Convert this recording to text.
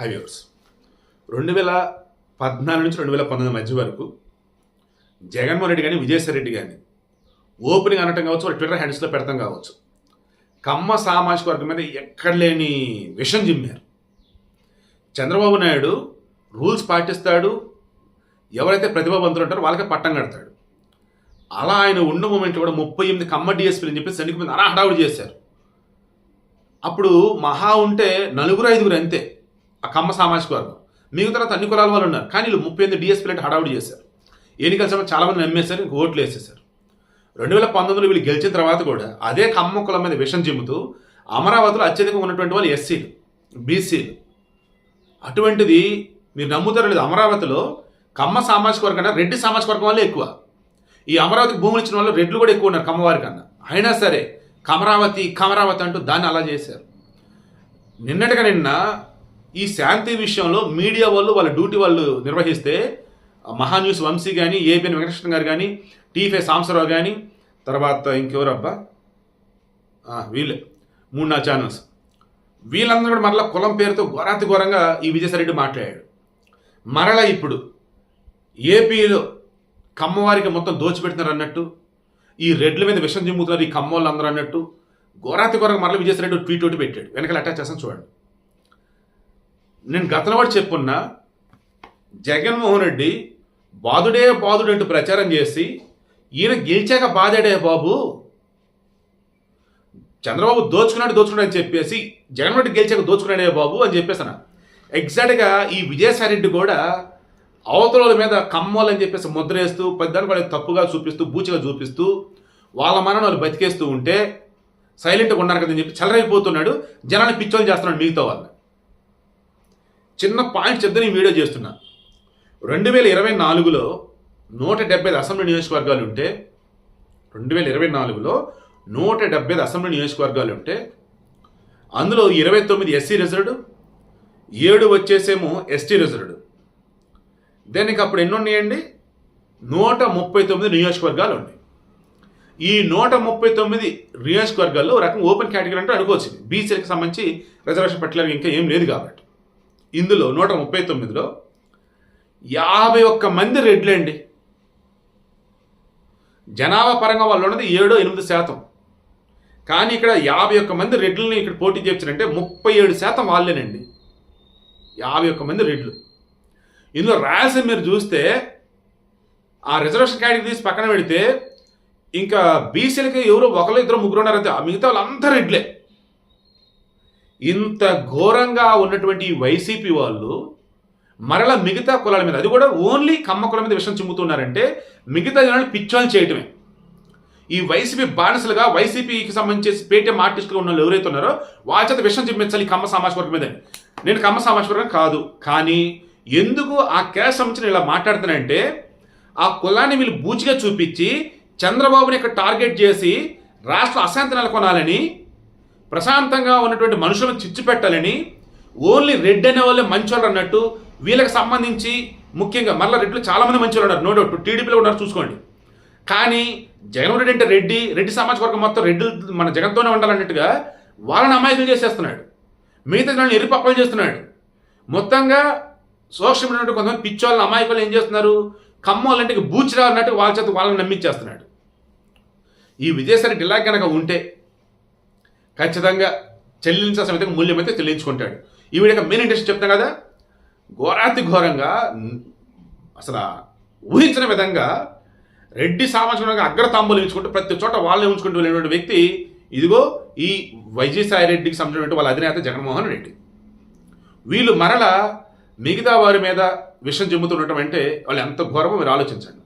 హైవేవర్స్ రెండు వేల పద్నాలుగు నుంచి రెండు వేల పంతొమ్మిది మధ్య వరకు జగన్మోహన్ రెడ్డి కానీ విజయసాయి రెడ్డి కానీ ఓపెనింగ్ అనటం కావచ్చు వాళ్ళ ట్విట్టర్ హ్యాండిల్స్లో పెడతాం కావచ్చు. కమ్మ సామాజిక వర్గం మీద ఎక్కడ లేని విషం జిమ్మారు. చంద్రబాబు నాయుడు రూల్స్ పాటిస్తాడు ఎవరైతే ప్రతిభావంతులు ఉంటారో వాళ్ళకే పట్టం కడతాడు. అలా ఆయన ఉన్న మూమెంట్ కూడా ముప్పై ఎనిమిది కమ్మ డిఎస్పీలు అని చెప్పి సైనిక మీద అలా హడావుడు చేశారు. అప్పుడు మహా ఉంటే నలుగురు ఐదుగురు అంతే. ఆ కమ్మ సామాజిక వర్గం. మిగతా తర్వాత అన్ని కులాల వాళ్ళు ఉన్నారు. కానీ వీళ్ళు ముప్పై ఎనిమిది డిఎస్పీలు అంటే హడావుడి చేశారు. ఎన్నికల సమయం చాలా మంది నమ్మేశారు ఇంక ఓట్లు వేసేశారు. రెండు వేల పంతొమ్మిదిలో వీళ్ళు గెలిచిన తర్వాత కూడా అదే కమ్మ కులం మీద విషం చిమ్ముతూ అమరావతిలో అత్యధికంగా ఉన్నటువంటి వాళ్ళు ఎస్సీలు బీసీలు. అటువంటిది మీరు నమ్ముతారో లేదు అమరావతిలో కమ్మ సామాజిక వర్గం కన్నా రెడ్డి సామాజిక వర్గం వాళ్ళే ఎక్కువ. ఈ అమరావతికి భూములు ఇచ్చిన వాళ్ళు రెడ్లు కూడా ఎక్కువ ఉన్నారు కమ్మవారి కన్నా. అయినా సరే కమరావతి కమరావతి అంటూ దాన్ని అలా చేశారు. నిన్నటిగా నిన్న ఈ శాంతి విషయంలో మీడియా వాళ్ళు వాళ్ళ డ్యూటీ వాళ్ళు నిర్వహిస్తే మహాన్యూస్ వంశీ కానీ ఏబిఎన్ వెంకటకృష్ణ గారు కానీ టీఫే సాంసరావు కానీ తర్వాత ఇంకెవరబ్బా? వీళ్ళే. మూడు నా ఛానల్స్ వీళ్ళందరూ కూడా మరలా కులం పేరుతో ఘోరాతి ఘోరంగా ఈ విజయసాయిరెడ్డి మాట్లాడాడు. మరలా ఇప్పుడు ఏపీలో కమ్మవారికి మొత్తం దోచిపెడుతున్నారు అన్నట్టు ఈ రెడ్ల మీద విషం చిమ్ముతున్నారు ఈ కమ్మోళ్ళు అందరూ అన్నట్టు ఘోరాతి ఘోరంగా మరలా విజయసాయిరెడ్డి ట్వీట్ ఒకటి పెట్టాడు. వెనకాల అటాచ్ చేస్తాను చూడండి. నేను గతంలో కూడా చెప్పున్నా జగన్మోహన్ రెడ్డి బాధుడే బాధుడు అంటూ ప్రచారం చేసి ఈయన గెలిచాక బాధాడే బాబు చంద్రబాబు దోచుకున్నాడు దోచుకున్నాడు అని చెప్పేసి జగన్మోహన్ రెడ్డి గెలిచాక దోచుకున్నాడే బాబు అని చెప్పేసాను ఎగ్జాక్ట్గా ఈ విజయసాయి రెడ్డి కూడా అవతల మీద కమ్మోలు అని చెప్పేసి ముద్ర వేస్తూ పెద్దాన్ని వాళ్ళని తప్పుగా చూపిస్తూ బూచిగా చూపిస్తూ వాళ్ళ మనం వాళ్ళు బతికేస్తూ ఉంటే సైలెంట్గా ఉన్నారు కదని చెప్పి చెలరైపోతున్నాడు జనాన్ని పిచ్చోలు చేస్తున్నాడు మిగతా వాళ్ళు చిన్న పాయింట్ చెప్తే నేను వీడియో చేస్తున్నా. రెండు వేల ఇరవై నాలుగులో నూట డెబ్బై అసెంబ్లీ నియోజకవర్గాలు ఉంటే రెండు వేల ఇరవై నాలుగులో నూట డెబ్బై అసెంబ్లీ నియోజకవర్గాలు ఉంటే అందులో ఇరవై తొమ్మిది ఎస్సీ రిజర్వ్డ్ ఏడు వచ్చేసేమో ఎస్టీ రిజర్వ్డ్. దానికి అప్పుడు ఎన్ని ఉన్నాయండి నూట ముప్పై తొమ్మిది నియోజకవర్గాలు ఉన్నాయి. ఈ నూట ముప్పై తొమ్మిది నియోజకవర్గాల్లో ఒక రకం ఓపెన్ కేటగిరీ అంటే అనుకోవచ్చు బీసీలకు సంబంధించి రిజర్వేషన్ పెట్టలేదు ఇంకా ఏం లేదు కాబట్టి. ఇందులో నూట ముప్పై తొమ్మిదిలో యాభై ఒక్క మంది రెడ్లే అండి. జనాభా పరంగా వాళ్ళు ఉన్నది ఏడో ఎనిమిది శాతం. కానీ ఇక్కడ యాభై ఒక్క మంది రెడ్లని ఇక్కడ పోటీ చేయించారంటే ముప్పై ఏడు శాతం వాళ్ళేనండి. యాభై ఒక్క మంది రెడ్లు. ఇందులో రాయలసీమ మీరు చూస్తే ఆ రిజర్వేషన్ కేటగిరీ తీసి పక్కన పెడితే ఇంకా బీసీలకి ఎవరో ఒకరు ఇద్దరు ముగ్గురు ఉన్నారంటే ఆ మిగతా అంతా రెడ్లే. ఇంత ఘోరంగా ఉన్నటువంటి వైసీపీ వాళ్ళు మరల మిగతా కులాల మీద అది కూడా ఓన్లీ కమ్మ కులం మీద విషయం చిమ్ముతున్నారంటే మిగతా జనాలు పిచ్చోలు చేయటమే. ఈ వైసీపీ బానిసలుగా వైసీపీకి సంబంధించి పేటీఎం ఆర్టిస్టులు ఉన్న వాళ్ళు ఎవరైతే ఉన్నారో వాళ్ళ చేత విషయం చెప్పించాలి ఈ కమ్మ సమాజ వర్గం మీద నేను కమ్మ సమాజ వర్గం కాదు కానీ ఎందుకు ఆ క్యాస్ట్ సంబంధించిన ఇలా మాట్లాడుతానంటే ఆ కులాన్ని వీళ్ళు బూచిగా చూపించి చంద్రబాబుని ఇక్కడ టార్గెట్ చేసి రాష్ట్ర అశాంతి నెలకొనాలని ప్రశాంతంగా ఉన్నటువంటి మనుషులను చిచ్చు పెట్టాలని ఓన్లీ రెడ్ అనే వాళ్ళే మంచోళ్ళు అన్నట్టు వీళ్ళకి సంబంధించి ముఖ్యంగా మళ్ళీ రెడ్లు చాలా మంది మంచోళ్ళు ఉన్నారు. నో డౌట్ టీడీపీలో ఉన్నారు చూసుకోండి. కానీ జగన్ రెడ్డి అంటే రెడ్డి రెడ్డి సామాజిక వర్గం మొత్తం రెడ్డి మన జగన్తోనే ఉండాలన్నట్టుగా వాళ్ళని అమాయకులు చేసేస్తున్నాడు. మిగతా జనాలను ఎరిపప్పలు చేస్తున్నాడు. మొత్తంగా సోషల్ మీడియా కొంతమంది పిచ్చోళ్ళని అమాయకులు ఏం చేస్తున్నారు? కమ్మోళ్ళంటే ఇక బూచిరా అన్నట్టు వాళ్ళ చేత వాళ్ళని నమ్మించేస్తున్నాడు. ఈ విజయసాయి ఇలా కనుక ఉంటే ఖచ్చితంగా చెల్లించాల్సిన విధంగా మూల్యం అయితే చెల్లించుకుంటాడు. ఈవిడ మెయిన్ ఇంట్రెస్ట్ చెప్తాం కదా? ఘోరాతి ఘోరంగా అసలు ఊహించిన విధంగా రెడ్డి సామాజికంగా అగ్రతాంబులు ఉంచుకుంటూ ప్రతి చోట వాళ్ళని ఉంచుకుంటూ వెళ్ళినటువంటి వ్యక్తి ఇదిగో ఈ వైజయసాయి రెడ్డికి సంబంధించిన వాళ్ళ అధినేత జగన్మోహన్ రెడ్డి. వీళ్ళు మరల మిగతా వారి మీద విషం చెబుతుండటం అంటే వాళ్ళు ఎంత ఘోరమో మీరు ఆలోచించండి.